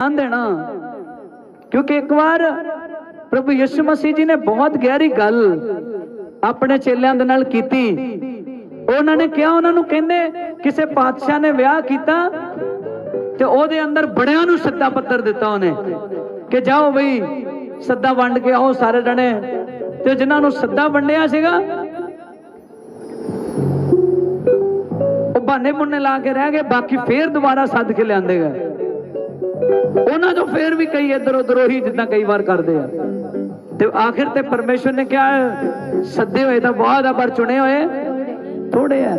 ਧਿਆਨ ਦੇਣਾ ਕਿਉਂਕਿ ਇੱਕ ਵਾਰ ਪ੍ਰਭੂ ਯਿਸੂ ਮਸੀਹ ਜੀ ਨੇ ਬਹੁਤ ਗਹਿਰੀ ਗੱਲ ਆਪਣੇ ਚੇਲਿਆਂ ਦੇ ਨਾਲ ਕੀਤੀ ਉਹਨਾਂ ਨੇ ਕਿਹਾ ਉਹਨਾਂ ਨੂੰ ਕਹਿੰਦੇ ਕਿਸੇ ਪਾਤਸ਼ਾਹ ਨੇ ਵਿਆਹ ਕੀਤਾ ਤੇ ਉਹਦੇ ਅੰਦਰ ਬੜਿਆਂ ਨੂੰ ਸੱਦਾ ਪੱਤਰ ਦਿੱਤਾ ਉਹਨੇ ਕਿ ਜਾਓ ਬਈ ਸੱਦਾ ਵੰਡ ਕੇ ਆਓ ਸਾਰੇ ਜਣੇ ਤੇ ਜਿਨ੍ਹਾਂ ਨੂੰ ਸੱਦਾ ਵੰਡਿਆ ਸੀਗਾ ਉਹ ਬਹਾਨੇ ਮੁੰਨੇ ਲਾ ਕੇ ਰਹਿ ਗਏ ਬਾਕੀ ਫੇਰ ਦੁਬਾਰਾ ਸੱਦ ਕੇ ਲਿਆਂਦੇ ਗਏ ਉਹਨਾਂ ਚੋਂ ਫੇਰ ਵੀ ਕਈ ਇੱਧਰ ਉੱਧਰ ਉਹੀ ਜਿੱਦਾਂ ਕਈ ਵਾਰ ਕਰਦੇ ਆ। ਤੇ ਆਖਿਰ ਤੇ ਪਰਮੇਸ਼ਵਰ ਨੇ ਕਿਹਾ, ਸੱਦੇ ਹੋਏ ਤਾਂ ਬਹੁਤ ਆ ਪਰ ਚੁਣੇ ਹੋਏ ਥੋੜੇ ਆ।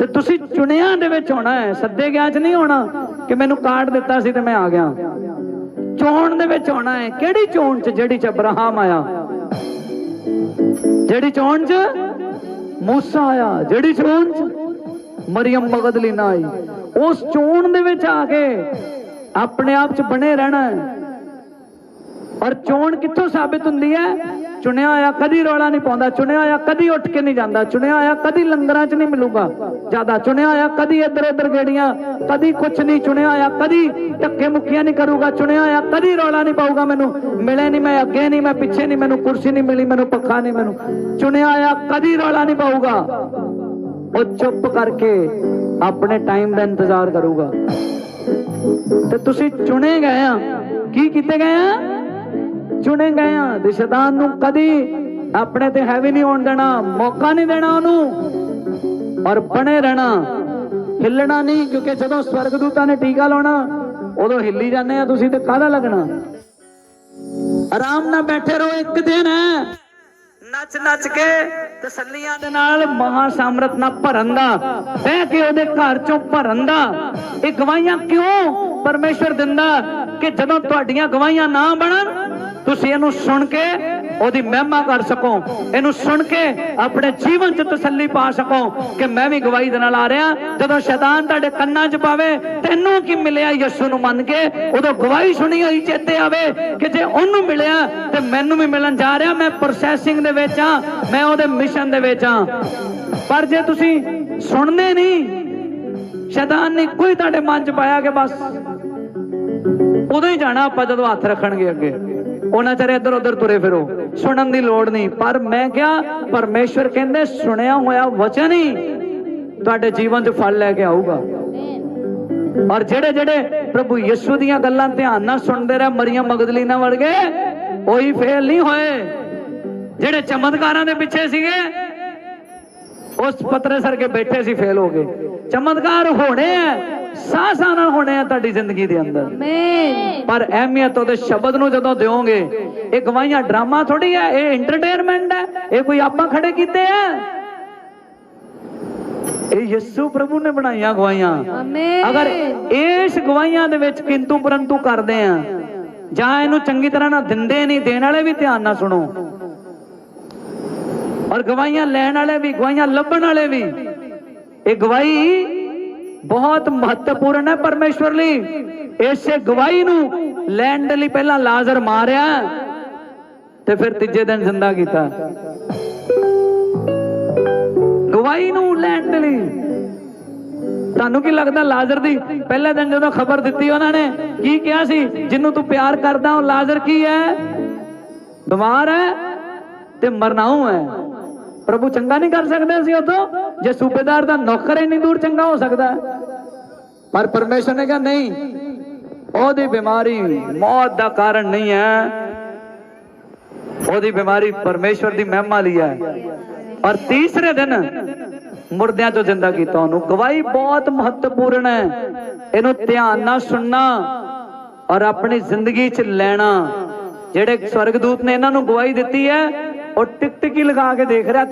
ਤੇ ਤੁਸੀਂ ਚੁਣਿਆਂ ਦੇ ਵਿੱਚ ਹੋਣਾ ਹੈ। ਸੱਦੇ ਗਿਆ ਚ ਨਹੀਂ ਹੋਣਾ ਕਿ ਮੈਨੂੰ ਕਾਰਡ ਦਿੱਤਾ ਸੀ ਤੇ ਮੈਂ ਆ ਗਿਆ। ਚੋਣ ਦੇ ਵਿੱਚ ਹੋਣਾ ਹੈ। ਕਿਹੜੀ ਚੋਣ ਚ? ਜਿਹੜੀ ਚ ਅਬਰਾਹਮ ਆਇਆ। ਜਿਹੜੀ ਚੋਣ ਚ ਮੂਸਾ ਆਇਆ। ਜਿਹੜੀ ਚੋਣ ਚ ਮਰੀਮ ਮਗਦਲੀਨਾ ਆਈ। ਉਸ ਚੋਣ ਦੇ ਵਿੱਚ ਆ ਕੇ ਆਪਣੇ ਆਪ ਚ ਬਣੇ ਰਹਿਣਾ ਔਰ ਚੋਣ ਕਿੱਥੋਂ ਸਾਬਿਤ ਹੁੰਦੀ ਹੈ? ਚੁਣਿਆ ਹੋਇਆ ਕਦੀ ਰੌਲਾ ਨਹੀਂ ਪਾਉਂਦਾ, ਚੁਣਿਆ ਹੋਇਆ ਕਦੀ ਉੱਠ ਕੇ ਨਹੀਂ ਜਾਂਦਾ, ਚੁਣਿਆ ਹੋਇਆ ਕਦੀ ਲੰਗਰਾਂ 'ਚ ਨਹੀਂ ਮਿਲੂਗਾ ਜ਼ਿਆਦਾ, ਚੁਣਿਆ ਹੋਇਆ ਕਦੀ ਇੱਧਰ ਉੱਧਰ ਗੇੜੀਆਂ, ਕਦੀ ਕੁਛ ਨਹੀਂ, ਚੁਣਿਆ ਹੋਇਆ ਕਦੀ ਧੱਕੇ ਮੁੱਕੀਆਂ ਨਹੀਂ ਕਰੂਗਾ, ਚੁਣਿਆ ਹੋਇਆ ਕਦੀ ਰੌਲਾ ਨਹੀਂ ਪਾਊਗਾ ਮੈਨੂੰ, ਮਿਲੇ ਨਹੀਂ ਮੈਂ, ਅੱਗੇ ਨਹੀਂ ਮੈਂ, ਪਿੱਛੇ ਨਹੀਂ ਮੈਨੂੰ, ਕੁਰਸੀ ਨਹੀਂ ਮਿਲੀ ਮੈਨੂੰ, ਪੱਖਾ ਨਹੀਂ ਮੈਨੂੰ, ਚੁਣਿਆ ਹੋਇਆ ਕਦੀ ਰੌਲਾ ਨਹੀਂ ਪਾਊਗਾ। ਉਹ ਚੁੱਪ ਕਰਕੇ ਆਪਣੇ ਟਾਈਮ ਦਾ ਇੰਤਜ਼ਾਰ ਕਰੂਗਾ। ਤੇ ਤੁਸੀਂ ਚੁਣੇ ਗਏ ਆ। ਕੀ ਕੀਤੇ ਗਏ ਆ? ਚੁਣੇ ਗਏ ਆ ਤੇ ਸ਼ੈਤਾਨ ਨੂੰ ਕਦੀ ਆਪਣੇ ਤੇ ਹੈਵੀ ਨਹੀਂ ਹੋਣ ਦੇਣਾ, ਮੌਕਾ ਨਹੀਂ ਦੇਣਾ ਉਹਨੂੰ। ਔਰ ਬਣੇ ਰਹਿਣਾ, ਹਿੱਲਣਾ ਨਹੀਂ, ਕਿਉਂਕਿ ਜਦੋਂ ਸਵਰਗਦੂਤਾਂ ਨੇ ਟੀਕਾ ਲਾਉਣਾ, ਉਦੋਂ ਹਿੱਲੀ ਜਾਂਦੇ ਆ ਤੁਸੀਂ ਤੇ ਕਾਹਦਾ ਲੱਗਣਾ? ਆਰਾਮ ਨਾਲ ਬੈਠੇ ਰਹੋ, ਇੱਕ ਦਿਨ। ਹੈ ਨੱਚ ਨੱਚ ਕੇ ਤਸੱਲੀਆਂ ਦੇ ਨਾਲ ਮਹਾ ਸਾਮਰਤ ਨਾਲ ਭਰਨ ਦਾ, ਬਹਿ ਕੇ ਉਹਦੇ ਘਰ ਚੋਂ ਭਰਨ ਦਾ। ਇਹ ਗਵਾਹੀਆਂ ਕਿਉਂ? ਪਰਮੇਸ਼ਵਰ ਦਿੰਦਾ ਕਿ ਜਦੋਂ ਤੁਹਾਡੀਆਂ ਗਵਾਹੀਆਂ ਨਾ ਬਣਨ, ਤੁਸੀਂ ਇਹਨੂੰ ਸੁਣ ਕੇ ਉਹਦੀ ਮਹਿਮਾ ਕਰ ਸਕੋ। ਇਹਨੂੰ ਸੁਣ ਕੇ ਆਪਣੇ ਜੀਵਨ 'ਚ ਤਸੱਲੀ ਪਾ ਸਕੋ ਕਿ ਮੈਂ ਵੀ ਗਵਾਹੀ ਦੇ ਨਾਲ ਆ ਰਿਹਾ। ਜਦੋਂ ਸ਼ੈਤਾਨ ਤੁਹਾਡੇ ਕੰਨਾਂ 'ਚ ਪਾਵੇ, ਤੈਨੂੰ ਕੀ ਮਿਲਿਆ ਯਿਸੂ ਨੂੰ ਮੰਨ ਕੇ? ਉਦੋਂ ਗਵਾਹੀ ਸੁਣੀ ਹੋਈ ਚੇਤੇ ਆਵੇ ਕਿ ਜੇ ਉਹਨੂੰ ਮਿਲਿਆ, ਤੇ ਮੈਨੂੰ ਵੀ ਮਿਲਣ ਜਾ ਰਿਹਾ। ਮੈਂ ਪ੍ਰੋਸੈਸਿੰਗ ਦੇ ਵਿੱਚ ਆ ਮੈਂ ਉਹਦੇ ਮਿਸ਼ਨ ਦੇ ਵਿੱਚ ਆ ਪਰ ਜੇ ਤੁਸੀਂ ਸੁਣਦੇ ਨਹੀਂ, ਸ਼ੈਤਾਨ ਨੇ ਕੋਈ ਤੁਹਾਡੇ ਮਨ 'ਚ ਪਾਇਆ ਕਿ ਬਸ ਉਦੋਂ ਹੀ ਜਾਣਾ ਆਪਾਂ ਜਦੋਂ ਹੱਥ ਰੱਖਣਗੇ ਅੱਗੇ। ਉਹਨਾਂ ਚਿਰ ਇੱਧਰ ਉੱਧਰ ਤੁਰੇ ਫਿਰੋ। ਸੁਣਨ ਦੀ ਲੋੜ ਨਹੀਂ। ਪਰ ਮੈਂ ਕਿਹਾ ਪਰਮੇਸ਼ਵਰ ਕਹਿੰਦੇ ਸੁਣਿਆ ਹੋਇਆ ਵਚਨ ਹੀ ਤੁਹਾਡੇ ਜੀਵਨ 'ਚ ਫਲ ਲੈ ਕੇ ਆਊਗਾ। ਔਰ ਜਿਹੜੇ ਜਿਹੜੇ ਪ੍ਰਭੂ ਯਿਸੂ ਦੀਆਂ ਗੱਲਾਂ ਧਿਆਨ ਨਾਲ ਸੁਣਦੇ ਰਹੇ ਮਰੀਮ ਮਗਦਲੀਨਾ ਵਰਗੇ ਉਹੀ ਫੇਲ ਨਹੀਂ ਹੋਏ। ਜਿਹੜੇ ਚਮਤਕਾਰਾਂ ਦੇ ਪਿੱਛੇ ਸੀਗੇ ਉਸ ਪਤਰੇ ਸਰ ਕੇ ਬੈਠੇ ਸੀ ਫੇਲ ਹੋ ਗਏ। ਚਮਤਕਾਰ ਹੋਣੇ ਆ। ਸਾਹ ਸਾਹ ਨਾਲ ਹੋਣੇ ਆ ਤੁਹਾਡੀ ਜ਼ਿੰਦਗੀ ਦੇ ਅੰਦਰ। ਆਮੇਨ ਪਰ ਅਹਿਮੀਅਤ ਉਹਦੇ ਸ਼ਬਦ ਨੂੰ ਜਦੋਂ ਦਿਓਗੇ ਇਹ ਗਵਾਹੀਆਂ ਡਰਾਮਾ ਥੋੜੀ ਹੈ ਇਹ ਐਂਟਰਟੇਨਮੈਂਟ ਹੈ ਇਹ ਕੋਈ ਆਪਾਂ ਖੜੇ ਕੀਤੇ ਆ। ਇਹ ਯਿਸੂ ਪ੍ਰਭੂ ਨੇ ਬਣਾਈਆਂ ਗਵਾਹੀਆਂ। ਆਮੇਨ ਅਗਰ ਇਸ ਗਵਾਹੀਆਂ ਦੇ ਵਿੱਚ ਕਿੰਤੂ ਪਰੰਤੂ ਕਰਦੇ ਆ ਜਾਂ ਇਹਨੂੰ ਚੰਗੀ ਤਰ੍ਹਾਂ ਨਾਲ ਦਿੰਦੇ ਨਹੀਂ ਦੇਣ ਵਾਲੇ ਵੀ ਧਿਆਨ ਨਾਲ ਸੁਣੋ। ਔਰ ਗਵਾਹੀਆਂ ਲੈਣ ਵਾਲੇ ਵੀ ਗਵਾਹੀਆਂ ਲੱਭਣ ਵਾਲੇ ਵੀ ਇਹ ਗਵਾਹੀ ਬਹੁਤ ਮਹੱਤਵਪੂਰਨ ਹੈ ਪਰਮੇਸ਼ਵਰ ਲਈ। ਇਸੇ ਗਵਾਹੀ ਨੂੰ ਲੈਣ ਦੇ ਲਈ ਪਹਿਲਾਂ ਲਾਜ਼ਰ ਮਾਰਿਆ ਤੇ ਫਿਰ ਤੀਜੇ ਦਿਨ ਜ਼ਿੰਦਾ ਕੀਤਾ। ਗਵਾਹੀ ਨੂੰ ਲੈਣ ਦੇ ਲਈ। ਤੁਹਾਨੂੰ ਕੀ ਲੱਗਦਾ ਲਾਜ਼ਰ ਦੀ ਪਹਿਲੇ ਦਿਨ ਜਦੋਂ ਖਬਰ ਦਿੱਤੀ ਉਹਨਾਂ ਨੇ, ਕੀ ਕਿਹਾ ਸੀ? ਜਿਹਨੂੰ ਤੂੰ ਪਿਆਰ ਕਰਦਾ, ਉਹ ਲਾਜ਼ਰ ਕੀ ਹੈ? ਬਿਮਾਰ ਹੈ ਤੇ ਮਰਨਾਉ ਹੈ। ਪ੍ਰਭੂ ਚੰਗਾ ਨਹੀਂ ਕਰ ਸਕਦੇ ਸੀ ਉਦੋਂ ਜੇ ਸੂਬੇਦਾਰ ਦਾ ਨੌਕਰ ਇੰਨੀ ਦੂਰ ਚੰਗਾ ਹੋ ਸਕਦਾ। ਹੈ ਪਰ ਪਰਮੇਸ਼ਰ ਨੇ ਕਿਹਾ, ਨਹੀਂ, ਉਹਦੀ ਬਿਮਾਰੀ ਮੌਤ ਦਾ ਕਾਰਨ ਨਹੀਂ ਹੈ। ਉਹਦੀ ਬਿਮਾਰੀ ਪਰਮੇਸ਼ਵਰ ਦੀ ਮਹਿਮਾ ਲਈ ਹੈ। ਔਰ ਤੀਸਰੇ ਦਿਨ ਮੁਰਦਿਆਂ ਤੋਂ ਜ਼ਿੰਦਾ ਕੀਤਾ ਉਹਨੂੰ। ਗਵਾਹੀ ਬਹੁਤ ਮਹੱਤਵਪੂਰਨ ਹੈ। ਇਹਨੂੰ ਧਿਆਨ ਨਾਲ ਸੁਣਨਾ ਔਰ ਆਪਣੀ ਜ਼ਿੰਦਗੀ 'ਚ ਲੈਣਾ। ਜਿਹੜੇ ਸਵਰਗਦੂਤ ਨੇ ਇਹਨਾਂ ਨੂੰ ਗਵਾਹੀ ਦਿੱਤੀ ਹੈ, ਉਹ ਟਿਕ ਟਿਕੀ ਲਗਾ ਕੇ ਦੇਖ ਰਿਹਾ?